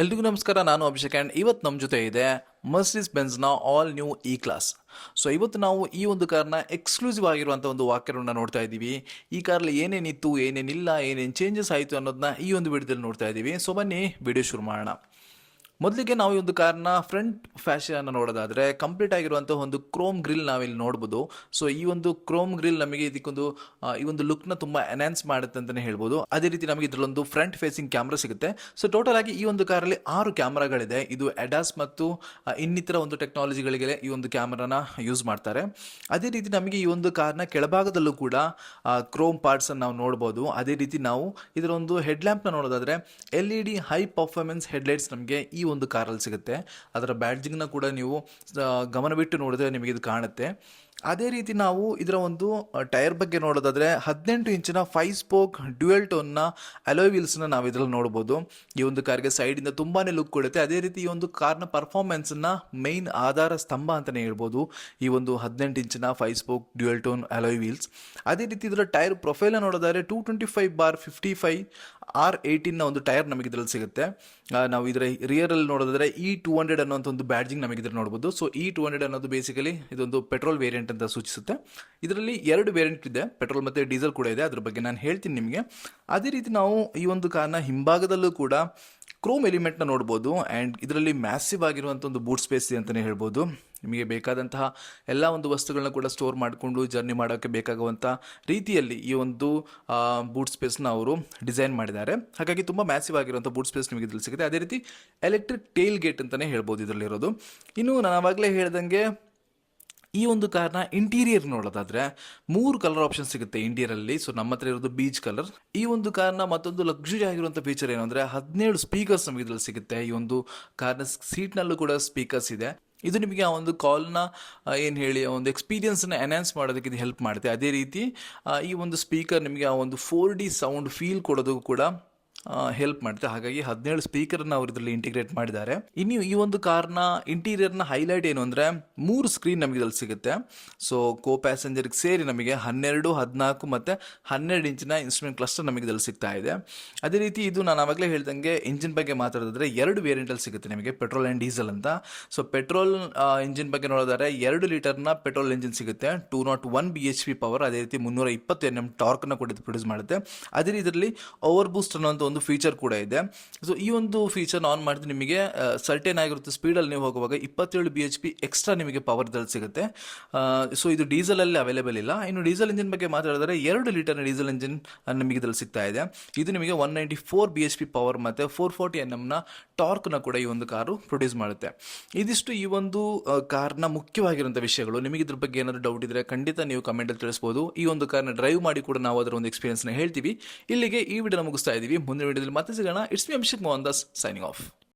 ಎಲ್ರಿಗೂ ನಮಸ್ಕಾರ, ನಾನು ಅಭಿಷೇಕ್ ಆ್ಯಂಡ್ ಇವತ್ತು ನಮ್ಮ ಜೊತೆ ಇದೆ Mercedes ಬೆನ್ಸ್ನ all new E class. So ಇವತ್ತು ನಾವು ಈ ಒಂದು ಕಾರ್ನ ಎಕ್ಸ್ಕ್ಲೂಸಿವ್ ಆಗಿರುವಂಥ ಒಂದು ವಾಕ್ಯವನ್ನು ನೋಡ್ತಾ ಇದ್ದೀವಿ. ಈ ಕಾರಲ್ಲಿ ಏನೇನಿತ್ತು, ಏನೇನಿಲ್ಲ, ಏನೇನು ಚೇಂಜಸ್ ಆಯಿತು ಅನ್ನೋದನ್ನ ಈ ಒಂದು ವಿಡಿಯೋದಲ್ಲಿ ನೋಡ್ತಾ ಇದ್ದೀವಿ. ಸೊ ಬನ್ನಿ ವಿಡಿಯೋ ಶುರು ಮಾಡೋಣ. ಮೊದಲಿಗೆ ನಾವು ಈ ಒಂದು ಕಾರ್ನ ಫ್ರಂಟ್ ಫ್ಯಾಷನ್ ನೋಡೋದಾದ್ರೆ ಕಂಪ್ಲೀಟ್ ಆಗಿರುವಂತಹ ಒಂದು ಕ್ರೋಮ್ ಗ್ರಿಲ್ ನಾವಿಲ್ಲಿ ನೋಡ್ಬೋದು. ಸೊ ಈ ಒಂದು ಕ್ರೋಮ್ ಗ್ರಿಲ್ ನಮಗೆ ಇದಕ್ಕೊಂದು ಈ ಒಂದು ಲುಕ್ನ ತುಂಬಾ ಎನ್ಹಾನ್ಸ್ ಮಾಡುತ್ತೆ ಅಂತಲೇ ಹೇಳ್ಬೋದು. ಅದೇ ರೀತಿ ನಮಗೆ ಇದರಲ್ಲೊಂದು ಫ್ರಂಟ್ ಫೇಸಿಂಗ್ ಕ್ಯಾಮ್ರಾ ಸಿಗುತ್ತೆ. ಸೊ ಟೋಟಲ್ ಆಗಿ ಈ ಒಂದು ಕಾರಲ್ಲಿ ಆರು ಕ್ಯಾಮ್ರಾಗಳಿದೆ. ಇದು ಅಡಾಸ್ ಮತ್ತು ಇನ್ನಿತರ ಒಂದು ಟೆಕ್ನಾಲಜಿಗಳಿಗೆ ಈ ಒಂದು ಕ್ಯಾಮ್ರಾನ ಯೂಸ್ ಮಾಡ್ತಾರೆ. ಅದೇ ರೀತಿ ನಮಗೆ ಈ ಒಂದು ಕಾರ್ನ ಕೆಳಭಾಗದಲ್ಲೂ ಕೂಡ ಕ್ರೋಮ್ ಪಾರ್ಟ್ಸ್ ಅನ್ನು ನಾವು ನೋಡ್ಬೋದು. ಅದೇ ರೀತಿ ನಾವು ಇದರ ಒಂದು ಹೆಡ್ನ ನೋಡೋದಾದ್ರೆ L E D high performance headlights ನಮಗೆ ಈ ಒಂದು ಕಾರಲ್ಲಿ ಸಿಗುತ್ತೆ. ಅದರ ಬ್ಯಾಡ್ಜಿಂಗ್ನ ಕೂಡ ನೀವು ಗಮನವಿಟ್ಟು ನೋಡಿದ್ರೆ ನಿಮಗೆ ಇದು ಕಾಣುತ್ತೆ. ಅದೇ ರೀತಿ ನಾವು ಇದರ ಒಂದು ಟೈರ್ ಬಗ್ಗೆ ನೋಡೋದಾದರೆ ಹದಿನೆಂಟು ಇಂಚಿನ ಫೈವ್ ಸ್ಪೋಕ್ ಡ್ಯುಯಲ್ ಟೋನ್ನ ಅಲೋಯ್ ವೀಲ್ಸ್ನ ನಾವು ಇದರಲ್ಲಿ ನೋಡ್ಬೋದು. ಈ ಒಂದು ಕಾರ್ಗೆ ಸೈಡಿಂದ ತುಂಬಾನೇ ಲುಕ್ ಕೊಡುತ್ತೆ. ಅದೇ ರೀತಿ ಈ ಒಂದು ಕಾರ್ನ ಪರ್ಫಾರ್ಮೆನ್ಸ್ನ ಮೈನ್ ಆಧಾರ ಸ್ತಂಭ ಅಂತಲೇ ಹೇಳ್ಬೋದು. ಈ ಒಂದು ಹದಿನೆಂಟು ಇಂಚಿನ five spoke dual tone alloy wheels. ಅದೇ ರೀತಿ ಇದರ ಟೈರ್ ಪ್ರೊಫೈಲ್ನ ನೋಡೋದಾದರೆ two twenty five bar fifty five R ಏಯ್ಟೀನ್ನ ಒಂದು ಟೈರ್ ನಮಗೆ ಇದರಲ್ಲಿ ಸಿಗುತ್ತೆ. ನಾವು ಇದರ ರಿಯರಲ್ಲಿ ನೋಡೋದಾದರೆ ಇ ಟೂ ಹಂಡ್ರೆಡ್ ಅನ್ನೋಂಥ ಒಂದು ಬ್ಯಾಡ್ಜಿಂಗ್ ನಮಗೆ ಇದ್ರಲ್ಲಿ ನೋಡ್ಬೋದು. ಸೊ ಇ ಟೂ ಹಂಡ್ರೆಡ್ ಅನ್ನೋದು ಬೇಸಿಕಲಿ ಇದೊಂದು ಪೆಟ್ರೋಲ್ ವೇರಿಯಂಟ್ ಅಂತ ಸೂಚಿಸುತ್ತೆ. ಇದರಲ್ಲಿ ಎರಡು ವೇರಿಯಂಟ್ ಇದೆ ಪೆಟ್ರೋಲ್ ಮತ್ತು ಡೀಸೆಲ್ ಕೂಡ ಇದೆ, ಅದ್ರ ಬಗ್ಗೆ ನಾನು ಹೇಳ್ತೀನಿ ನಿಮಗೆ. ಅದೇ ರೀತಿ ನಾವು ಈ ಒಂದು ಕಾರ್ನ ಹಿಂಭಾಗದಲ್ಲೂ ಕೂಡ ಕ್ರೋಮ್ ಎಲಿಮೆಂಟ್ನ ನೋಡ್ಬೋದು ಆ್ಯಂಡ್ ಇದರಲ್ಲಿ ಮ್ಯಾಸಿವ್ ಆಗಿರುವಂಥ ಒಂದು ಬೂಟ್ ಸ್ಪೇಸ್ ಇದೆ ಅಂತಲೇ ಹೇಳ್ಬೋದು. ನಿಮಗೆ ಬೇಕಾದಂತಹ ಎಲ್ಲ ಒಂದು ವಸ್ತುಗಳನ್ನ ಕೂಡ ಸ್ಟೋರ್ ಮಾಡಿಕೊಂಡು ಜರ್ನಿ ಮಾಡೋಕ್ಕೆ ಬೇಕಾಗುವಂಥ ರೀತಿಯಲ್ಲಿ ಈ ಒಂದು ಬೂಟ್ ಸ್ಪೇಸ್ನ ಅವರು ಡಿಸೈನ್ ಮಾಡಿದ್ದಾರೆ. ಹಾಗಾಗಿ ತುಂಬ ಮ್ಯಾಸಿವ್ ಆಗಿರುವಂಥ ಬೂಟ್ ಸ್ಪೇಸ್ ನಿಮಗೆ ಇದರಲ್ಲಿ ಸಿಗುತ್ತೆ. ಅದೇ ರೀತಿ ಎಲೆಕ್ಟ್ರಿಕ್ ಟೇಲ್ ಗೇಟ್ ಅಂತಲೇ ಹೇಳ್ಬೋದು ಇದರಲ್ಲಿರೋದು. ಇನ್ನು ನಾನು ಆವಾಗಲೇ ಹೇಳ್ದಂಗೆ ಈ ಒಂದು ಕಾರ್ನ ಇಂಟೀರಿಯರ್ ನೋಡೋದಾದ್ರೆ ಮೂರು ಕಲರ್ ಆಪ್ಷನ್ ಸಿಗುತ್ತೆ ಇಂಟೀರಿಯರಲ್ಲಿ ಸೊ ನಮ್ಮ ಹತ್ರ ಇರೋದು ಬೀಚ್ ಕಲರ್ ಈ ಒಂದು ಕಾರ್ನ ಮತ್ತೊಂದು ಲಕ್ಸುರಿ ಆಗಿರುವಂಥ ಫೀಚರ್ ಏನು ಅಂದ್ರೆ ಹದಿನೇಳು ಸ್ಪೀಕರ್ಸ್ ನಮಗೆ ಇದರಲ್ಲಿ ಸಿಗುತ್ತೆ. ಈ ಒಂದು ಕಾರ್ನ ಸೀಟ್ನಲ್ಲೂ ಕೂಡ ಸ್ಪೀಕರ್ಸ್ ಇದೆ. ಇದು ನಿಮಗೆ ಆ ಒಂದು ಕಾಲ್ನ ಏನು ಹೇಳಿ, ಆ ಒಂದು ಎಕ್ಸ್ಪೀರಿಯನ್ಸ್ನ ಅನೌನ್ಸ್ ಮಾಡೋದಕ್ಕೆ ಇದು ಹೆಲ್ಪ್ ಮಾಡುತ್ತೆ. ಅದೇ ರೀತಿ ಈ ಒಂದು ಸ್ಪೀಕರ್ ನಿಮಗೆ ಆ ಒಂದು ಫೋರ್ ಡಿ ಸೌಂಡ್ ಫೀಲ್ ಕೊಡೋದಕ್ಕೂ ಕೂಡ ಹೆಲ್ಪ್ ಮಾಡುತ್ತೆ ಹಾಗಾಗಿ ಹದಿನೇಳು ಸ್ಪೀಕರ್ನ ಅವರು ಇದರಲ್ಲಿ ಇಂಟಿಗ್ರೇಟ್ ಮಾಡಿದ್ದಾರೆ. ಇನ್ನು ಈ ಒಂದು ಕಾರ್ನ ಇಂಟೀರಿಯರ್ನ ಹೈಲೈಟ್ ಏನು ಅಂದರೆ ಮೂರು ಸ್ಕ್ರೀನ್ ನಮಗೆ ಇದರಲ್ಲಿ ಸಿಗುತ್ತೆ. ಸೊ ಕೋ ಪ್ಯಾಸೆಂಜರ್ಗೆ ಸೇರಿ ನಮಗೆ ಹನ್ನೆರಡು, ಹದಿನಾಲ್ಕು ಮತ್ತು ಹನ್ನೆರಡು ಇಂಚಿನ ಇನ್ಸ್ಟ್ರೂಮೆಂಟ್ ಕ್ಲಸ್ಟರ್ ನಮಗೆ ಇದರಲ್ಲಿ ಸಿಗ್ತಾ ಇದೆ. ಅದೇ ರೀತಿ ಇದು ನಾನು ಆವಾಗಲೇ ಹೇಳ್ದಂಗೆ ಇಂಜಿನ್ ಬಗ್ಗೆ ಮಾತಾಡೋದಾದ್ರೆ ಎರಡು ವೇರಿಯಂಟಲ್ಲಿ ಸಿಗುತ್ತೆ ನಿಮಗೆ ಪೆಟ್ರೋಲ್ ಆ್ಯಂಡ್ ಡೀಸೆಲ್ ಅಂತ. ಸೊ ಪೆಟ್ರೋಲ್ ಇಂಜಿನ್ ಬಗ್ಗೆ ನೋಡೋದಾದ್ರೆ ಎರಡು ಲೀಟರ್ನ ಪೆಟ್ರೋಲ್ ಇಂಜಿನ್ ಸಿಗುತ್ತೆ. Two nought one B H P power ಅದೇ ರೀತಿ ಮುನ್ನೂರ ಇಪ್ಪತ್ತು ಎನ್ ಎಂ ಟಾರ್ಕ್ನ ಕೂಡ ಪ್ರೊಡ್ಯೂಸ್ ಮಾಡುತ್ತೆ. ಅದೇ ರೀತಿ ಇದರಲ್ಲಿ ಓವರ್ ಬೂಸ್ಟ್ ಅನ್ನೋ ಒಂದು ಫೀಚರ್ ಕೂಡ ಇದೆ. ಸೊ ಈ ಒಂದು ಫೀಚರ್ ಆನ್ ಮಾಡಿದ್ರೆ ನಿಮಗೆ ಸರ್ಟೇನ್ ಆಗಿರುತ್ತೆ ಸ್ಪೀಡಲ್ಲಿ ನೀವು ಹೋಗುವಾಗ ಇಪ್ಪತ್ತೇಳು ಬಿ ಎಚ್ ಪಿ ಎಕ್ಸ್ಟ್ರಾ ನಿಮಗೆ ಪವರ್ ಇದ್ರಲ್ಲಿ ಸಿಗುತ್ತೆ. ಸೊ ಇದು ಡೀಸೆಲಲ್ಲಿ ಅವೈಲೇಬಲ್ ಇಲ್ಲ. ಇನ್ನು ಡೀಸೆಲ್ ಇಂಜಿನ್ ಬಗ್ಗೆ ಮಾತಾಡಿದ್ರೆ ಎರಡು ಲೀಟರ್ನ ಡೀಸೆಲ್ ಇಂಜಿನ್ ನಿಮಗೆ ಇದರಲ್ಲಿ ಸಿಗ್ತಾ ಇದೆ. ಇದು ನಿಮಗೆ one ninety four B H P power ಮತ್ತು ಫೋರ್ ಫೋರ್ಟಿ ಎನ್ ಎಮ್ನ ಟಾರ್ಕ್ನ ಕೂಡ ಈ ಒಂದು ಕಾರು ಪ್ರೊಡ್ಯೂಸ್ ಮಾಡುತ್ತೆ. ಇದಿಷ್ಟು ಈ ಒಂದು ಕಾರ್ನ ಮುಖ್ಯವಾಗಿರುವಂಥ ವಿಷಯಗಳು. ನಿಮಗೆ ಇದ್ರ ಬಗ್ಗೆ ಏನಾದರೂ ಡೌಟ್ ಇದ್ರೆ ಖಂಡಿತ ನೀವು ಕಮೆಂಟಲ್ಲಿ ತಿಳಿಸ್ಬೋದು. ಈ ಒಂದು ಕಾರ್ನ ಡ್ರೈವ್ ಮಾಡಿ ಕೂಡ ನಾವು ಅದರ ಒಂದು ಎಕ್ಸ್ಪೀರಿಯನ್ಸ್ನ ಹೇಳ್ತೀವಿ. ಇಲ್ಲಿಗೆ ಈ ವಿಡಿಯೋನ ಮುಗಿಸ್ತಾ ಇದ್ದೀವಿ ಮುಂದಿನ വീഡിയോയിൽ മത്തിച്ച് കാണാം. It's me Abhishek Mohandas signing off